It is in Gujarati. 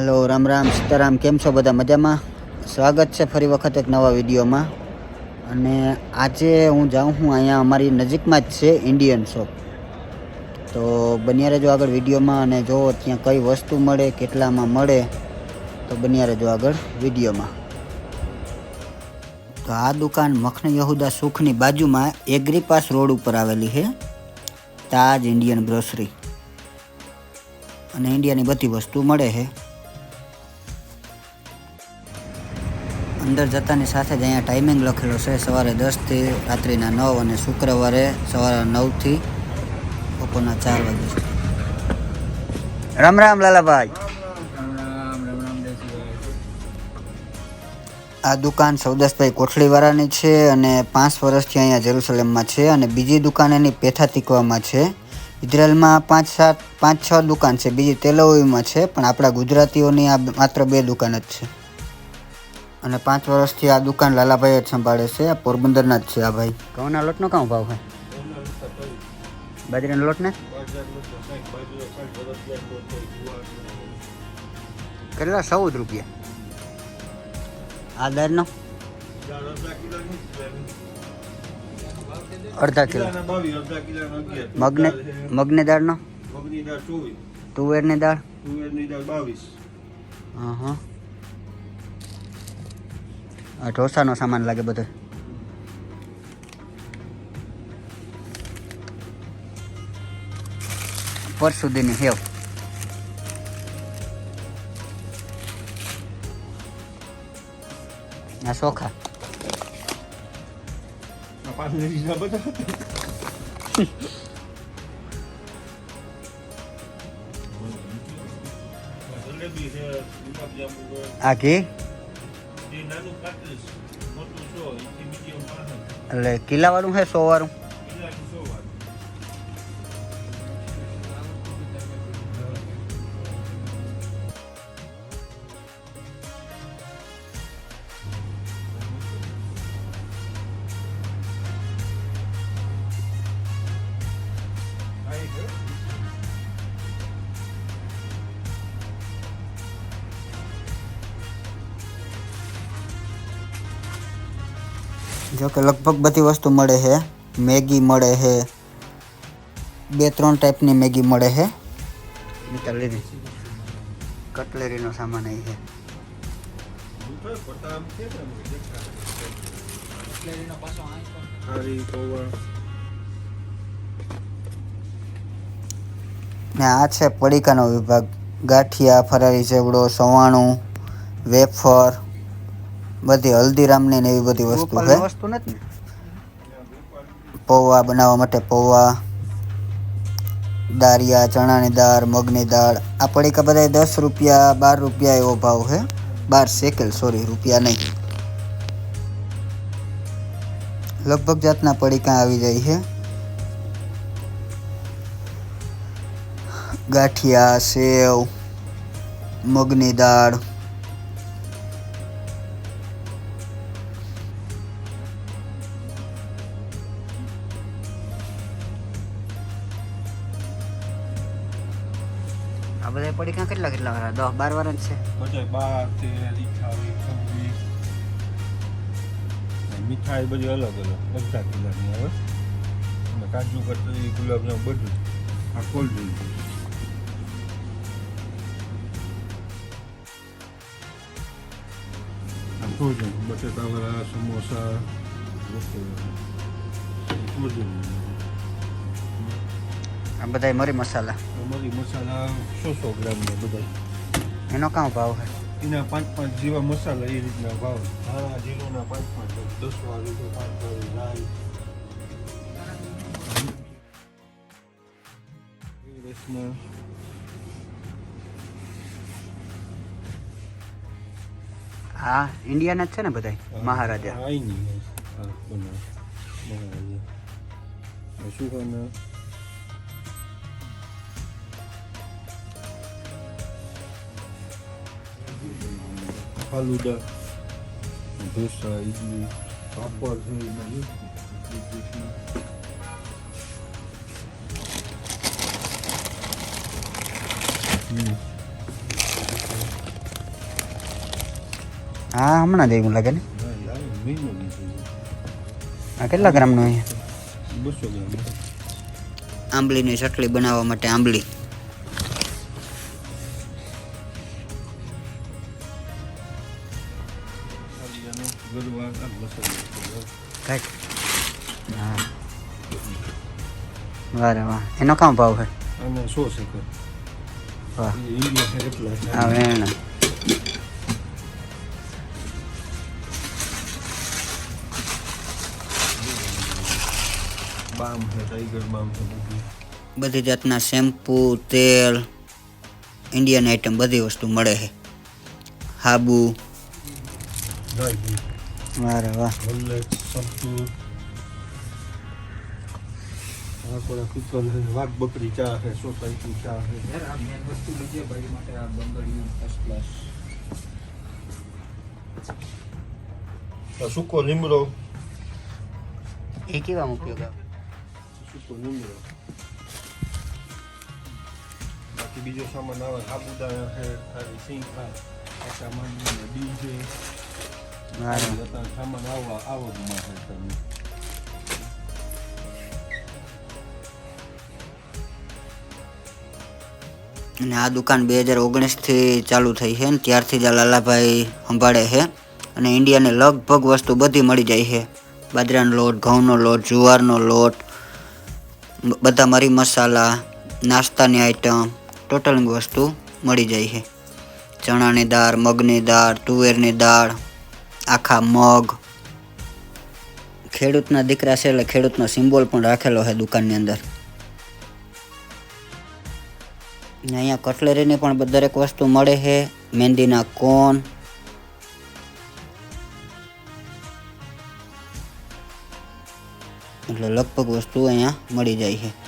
હાલો, રામ રામ, સીતારામ, કેમ છો બધા? મજામાં? સ્વાગત છે ફરી વખત એક નવા વિડીયોમાં. અને આજે હું જાઉં હું અહીંયા અમારી નજીકમાં જ છે ઇન્ડિયન શોપ તો બન્યા રહેજો આગળ વિડીયોમાં અને જો ત્યાં કઈ વસ્તુ મળે, કેટલામાં મળે, તો બન્યા રહેજો આગળ વિડીયોમાં. તો આ દુકાન મખન યહુદા સુખની બાજુમાં એગ્રીપાસ રોડ ઉપર આવેલી છે. તાજ ઇન્ડિયન ગ્રોસરી અને ઇન્ડિયાની બધી વસ્તુ મળે છે. અંદર જતાની સાથે જ અહીંયા ટાઈમિંગ લખેલો છે. સવારે દસથી રાત્રિના નવ અને શુક્રવારે સવારે નવથી બપોરના ચાર વાગે છે રામ રામ લાલાભાઈ. આ દુકાન સૌદાસભાઈ કોઠળીવાળાની છે અને પાંચ વર્ષથી અહીંયા જેરુસલેમમાં છે અને બીજી દુકાન એની પેથા તીકવામાં છે. ઇઝરાયલમાં પાંચ સાત પાંચ છ દુકાન છે. બીજી તેલવીમાં છે, પણ આપણા ગુજરાતીઓની આ માત્ર બે દુકાન જ છે. અને પાંચ વર્ષથી આ દુકાન લાલાભાઈ જ સંભાળે છે આ પોરબંદરના જ છે આ ભાઈ. ઘઉંના લોટનો કાં ભાવ હોય? બાજરીના લોટને કેટલા? ચૌદ રૂપિયા. આ દાળનો? અડધા કિલો. મગને? મગની દાળનો? તુવેરની દાળ? હા હા આ ઢોસાનો સામાન લાગે બધો પર સુધીની હેવ આ ચોખા આ ઘી એટલે કિલ્લા વાળું છે સો વાળું જો કે લગભગ બધી વસ્તુ મળે છે. મેગી મળે છે. બે ત્રણ ટાઈપની મેગી મળે છે. કટલેરીનો સામાન અહીં છે. ને આ છે પડીકાનો વિભાગ. ગાંઠિયા ફરારી ચેવડો સવાણું વેફર. બધી હલ્દીરામની ને એવી બધી વસ્તુ છે. વસ્તુ નથી પૌવા બનાવવા માટે પૌવા દાળિયા ચણાની દાળ મગની દાળ. આ પડીકા બધા દસ રૂપિયા બાર રૂપિયા એવો ભાવ છે. બાર શેકેલ સોરી રૂપિયા નહીં. લગભગ જાતના પડીકા આવી જાય છે. ગાંઠિયા સેવ મગની દાળ આ બધા પડીકા કેટલા કેટલા વાળા? દસ, બાર વાર છે. બધા બાર તેલ મીઠાઈ બધી અલગ અલગ, બધા કિલ્લાની આવે. અને કાજુ, કતરી ગુલાબજામ બધું આ કોલ્ડ ડ્રિંક ભોજન બટેટાવાળા સમોસા બધું આ બધા મરી મસાલા. મરી મસાલા સો સો ગ્રામના બધા એનો કાં ભાવ છે એના પાંચ પાંચ જેવા મસાલા એ રીતના ભાવ ધાણા જીરુંના પાંચ પાંચ દસ વાળી પાંચ વાળી એ હા ઇન્ડિયાના જ છે ને બધા મહારાજા. મહારાજા આ ફાલુદા ઢોસા ઇડલી પાપડ છે એમાં હા હમણાં જ એવું લાગે ને આ કેટલા ગ્રામનું આંબલીની ચટણી બનાવવા માટે આંબલી કાંઈક. હા. વારે વાહ. એનો કામ ભાવ છે અને સો વાહ. છે? વેણ. બામ છે ટાઈગર બામ છે બધી. જાતના શેમ્પૂ તેલ ઇન્ડિયન આઇટમ બધી વસ્તુ મળે છે. હાબુ. વારે વાહ. હોર્લેક્સ સંતૂર. આ કોડા કુકર છે વાઘ બકરી ચા છે સોસાયટી ચા છે આ સૂકો લીમડો એ કેવા ઉપયોગ આવે? સૂકો લીમડો બાકી બીજો સામાન આવે સાબુદાણા છે ખાલી સિંગ આ સામાન ડી છે સામાન આવવા આવકમાં છે તમે અને આ દુકાન બે હજાર ઓગણીસથી ચાલુ થઈ છે ને ત્યારથી જ આ લાલાભાઈ સંભાળે છે. અને ઇન્ડિયાને લગભગ વસ્તુ બધી મળી જાય છે. બાજરાનો લોટ, ઘઉંનો લોટ, જુવારનો લોટ, બધા મરી મસાલા, નાસ્તાની આઈટમ, ટોટલ વસ્તુ મળી જાય છે. ચણાની દાળ, મગની દાળ, તુવેરની દાળ આખા મગ. ખેડૂતના દીકરા છે એટલે ખેડૂતનો સિમ્બોલ પણ રાખેલો છે દુકાનની અંદર. અહીંયા કટલેરીની પણ દરેક વસ્તુ મળે છે. મહેંદીના કોન. એટલે લગભગ વસ્તુ અહીંયા મળી જાય છે.